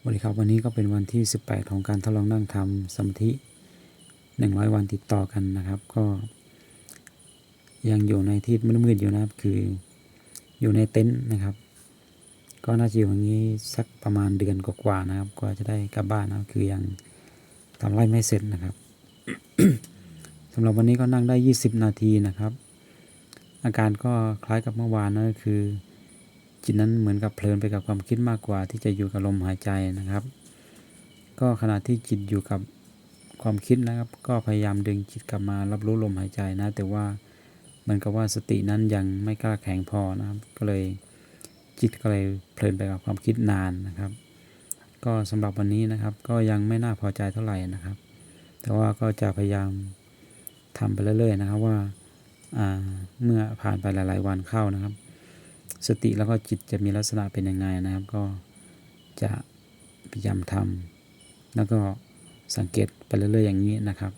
สวัสดีครับวันนี้ก็เป็นวันที่ 18 ของการทดลองนั่งทำสมาธิ 100 วันติดต่อกันนะครับ ก็ ยังอยู่ในที่มืดๆอยู่นะครับ คืออยู่ในเต็นท์นะครับ ก็น่าจะอยู่อย่างนี้สักประมาณเดือนกว่าๆนะครับกว่าจะได้กลับบ้านนะครับคือยังทำไรไม่เสร็จนะครับสำหรับวันนี้ก็นั่งได้ 20 นาทีนะครับ อาการก็คล้ายกับเมื่อวานนะคือ จิตนั้นเหมือนกับเพลินไปกับความคิดมากกว่าที่จะอยู่กับลมหายใจนะครับ ก็ขณะที่จิตอยู่กับความคิดนะครับ ก็พยายามดึงจิตกลับมารับรู้ลมหายใจนะ แต่ว่าเหมือนกับว่าสตินั้นยังไม่กล้าแข็งพอนะครับ ก็เลยจิตก็เลยเพลินไปกับความคิดนานนะครับ ก็สำหรับวันนี้นะครับ ก็ยังไม่น่าพอใจเท่าไหร่นะครับ แต่ว่าก็จะพยายามทำไปเรื่อยๆนะครับว่าเมื่อผ่านไปหลาย ๆ วันเข้านะครับ สติแล้วก็จิตจะมีลักษณะเป็นยังไงนะครับ ก็จะพยายามทำแล้วก็สังเกตไปเรื่อยๆอย่างนี้นะครับ